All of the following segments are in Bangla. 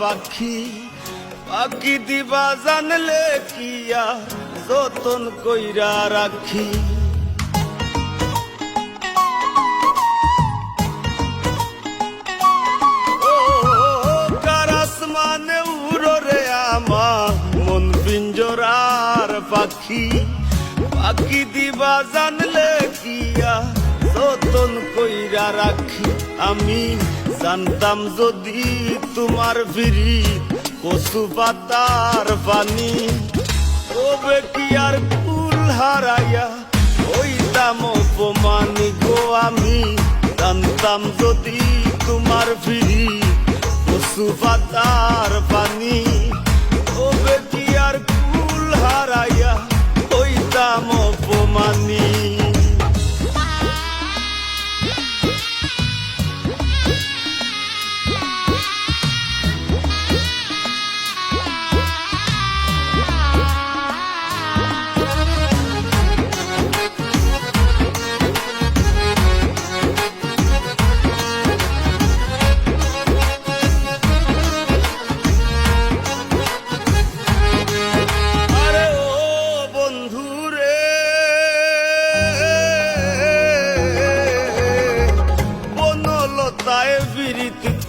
পাখি পাখি দিবা জানলে কিয়া যতন কইরা রাখি। ও কারাস মানে উড়রে আমার মন পিঞ্জরার পাখি পাখি দিবা জানলে কিয়া যতন কইরা রাখি। আমি জানতাম যদি তোমার ফিরি কচু পাতার পানি। তবে কি আর কুল হারাইয়া হইতাম অপমানি গো আমি? জানতাম যদি তোমার ফিরি কচু পাতার পানি।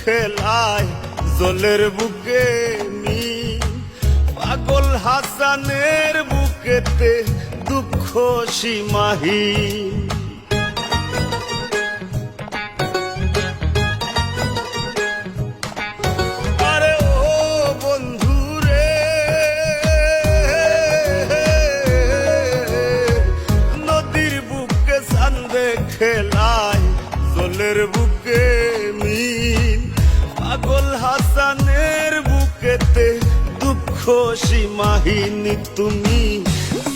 খেলায় জলের বুকে মি পাগল হাসানের বুকেতে দুঃখ সীমাহীন। খেলায় জলের বুকে হাসানের বুকেতে দুঃখ সীমাহিনী তুমি।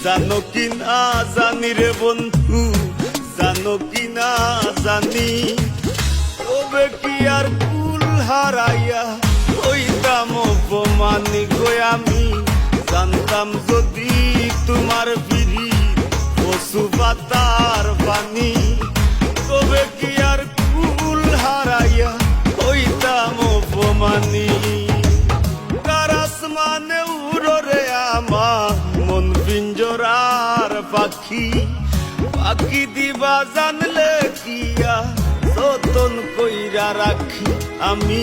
জানো কি না জানি রে বন্ধু, জানো কি না জানি। তবে কি আর আমার পিঞ্জরার পাখি? পাখি দিবা জানলে কিয়া? যতন কইরা রাখি। আমি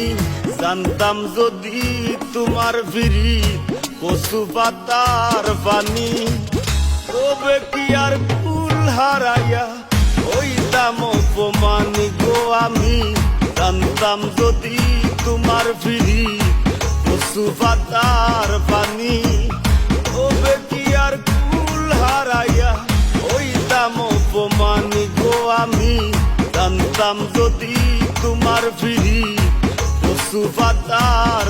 জানতাম যদি তোমার ফিরি কচু পাতার পানি। তবে কি আর ফুল হারাইয়া ওইতাম অপমানি গো আমি? জানতাম যদি তোমার ফিরি কচু পাতার পানি। যদি তোমার ফিরি কচু পাতার